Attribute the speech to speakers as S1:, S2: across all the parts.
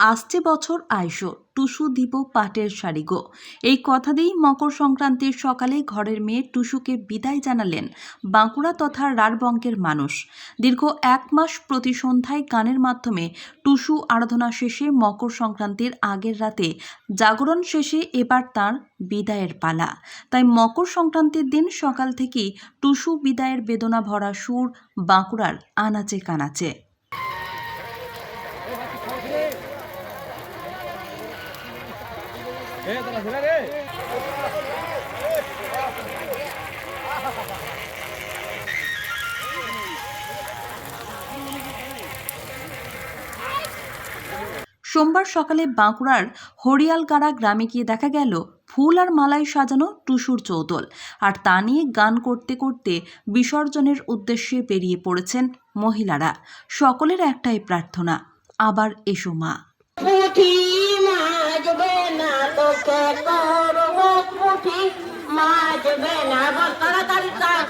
S1: আসছে বছর আইসো, টুসু দিব পাটের শাড়ি গো। এই কথা দিয়েই মকর সংক্রান্তির সকালে ঘরের মেয়ে টুসুকে বিদায় জানালেন বাঁকুড়া তথা রারবঙ্কের মানুষ। দীর্ঘ এক মাস প্রতি সন্ধ্যায় গানের মাধ্যমে টুসু আরাধনা শেষে মকর সংক্রান্তির আগের রাতে জাগরণ শেষে এবার তার বিদায়ের পালা। তাই মকর সংক্রান্তির দিন সকাল থেকেই টুসু বিদায়ের বেদনা ভরা সুর বাঁকুড়ার আনাচে কানাচে। সোমবার সকালে বাঁকুড়ার হরিয়ালগাড়া গ্রামে গিয়ে দেখা গেল ফুল আর মালায় সাজানো টুসুর চৌদল আর তা নিয়ে গান করতে করতে বিসর্জনের উদ্দেশ্যে বেরিয়ে পড়েছেন মহিলারা। সকলের একটাই প্রার্থনা, আবার এসো মা।
S2: মাজবে না তাড়াতাড়ি তাড়াতাড়ি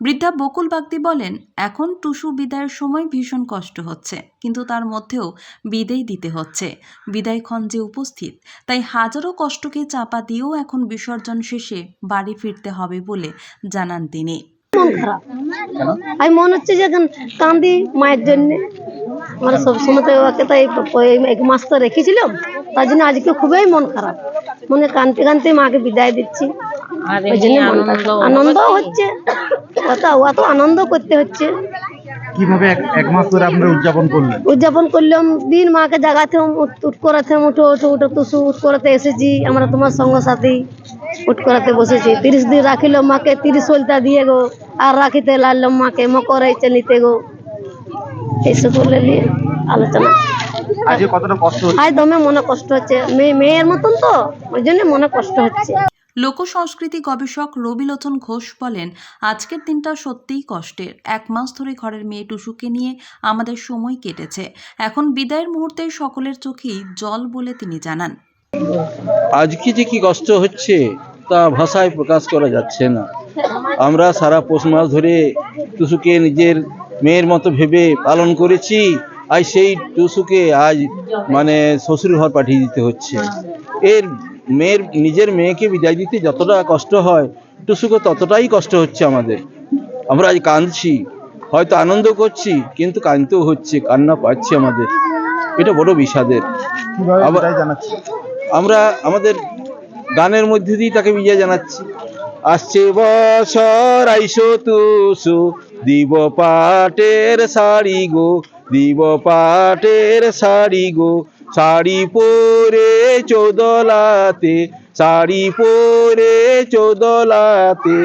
S1: বৃদ্ধা বকুল বাগদি বলেন এখন টুসু বিদায়ের সময় ভীষণ কষ্ট হচ্ছে কিন্তু তার মধ্যেও বিদায় দিতে হচ্ছে। বিদায় খঞ্জে উপস্থিত তাই হাজারো কষ্টকে চাপা দিয়েও এখন বিসর্জন শেষে বাড়ি ফিরতে হবে বলে জানান তিনি।
S3: মন খারাপ আমি মনে হচ্ছে যে এখন কান্দি মায়ের জন্য। আমরা সব সময় তো ওকে তো এক মাস তো রেখেছিলাম তার জন্য আজকে খুবই মন খারাপ। মনে কানতে কানতে মাকে বিদায় দিচ্ছি। ওই জন্য আনন্দ হচ্ছে। অত অত আনন্দ করতে হচ্ছে।
S4: কীভাবে এক এক মাস ধরে আপনারা উদযাপন করলেন?
S3: উদযাপন করলাম দিন মাকে জাগাতে উঠ করাতে উঠো উঠো উঠো তুসু উঠ করাতে এসেছি। আমরা তোমার সঙ্গ সাথী উঠ করাতে বসেছি। তিরিশ দিন রাখিল মাকে তিরিশ সলতা দিয়ে গো আর রাখিতে লাড়লাম মাকে মকর হয়েছে নিতে গো। এইসব বলে নিয়ে আলোচনা।
S4: আজকে কতটা কষ্ট
S3: আজ দমে মনে কষ্ট হচ্ছে। মেয়ে মেয়ের মতন তো ওই জন্য মনে কষ্ট হচ্ছে।
S1: লোকসংস্কৃতি গবেষক রবিলোচন ঘোষ বলেন, আজকের দিনটা সত্যিই কষ্টের। এক মাস ধরে ঘরের মেয়ে টুসুকে নিয়ে আমাদের সময় কেটেছে। এখন বিদায়ের মুহূর্তে সকলের চোখেই জল বলে তিনি জানান।
S5: আজকে যে কি কষ্ট হচ্ছে, তা ভাষায় প্রকাশ করা যাচ্ছে না। আমরা সারা পৌষ মাস ধরে টুসুকে নিজের মেয়ের মতো ভেবে পালন করেছি আজ সেই টুসুকে আজ মানে শ্বশুর ঘর পাঠিয়ে দিতে হচ্ছে। এর মেয়ের নিজের মেয়েকে বিদায় দিতে যতটা কষ্ট হয় টুসুকে ততটাই কষ্ট হচ্ছে আমাদের। আমরা আজ কাঁদছি হয়তো আনন্দ করছি কিন্তু কাঁদতেও হচ্ছে কান্না পাচ্ছে আমাদের। এটা বড় বিষাদের। আমরা আমাদের গানের মধ্যে দিয়ে তাকে বিজয় জানাচ্ছি। আসছে বছর আইসো তুসু দিব পাটের শাড়ি গো দিব পাটের শাড়ি গো। শাড়ি পরে চোদলাতে, শাড়ি পরে চোদলাতে,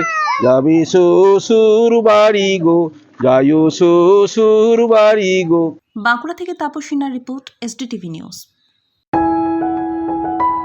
S5: যাবি শ্বশুর বাড়ি গো যাইও শ্বশুর বাড়ি গো।
S1: বাঁকুড়া থেকে তাপসিনার রিপোর্ট এসডিটিভি নিউজ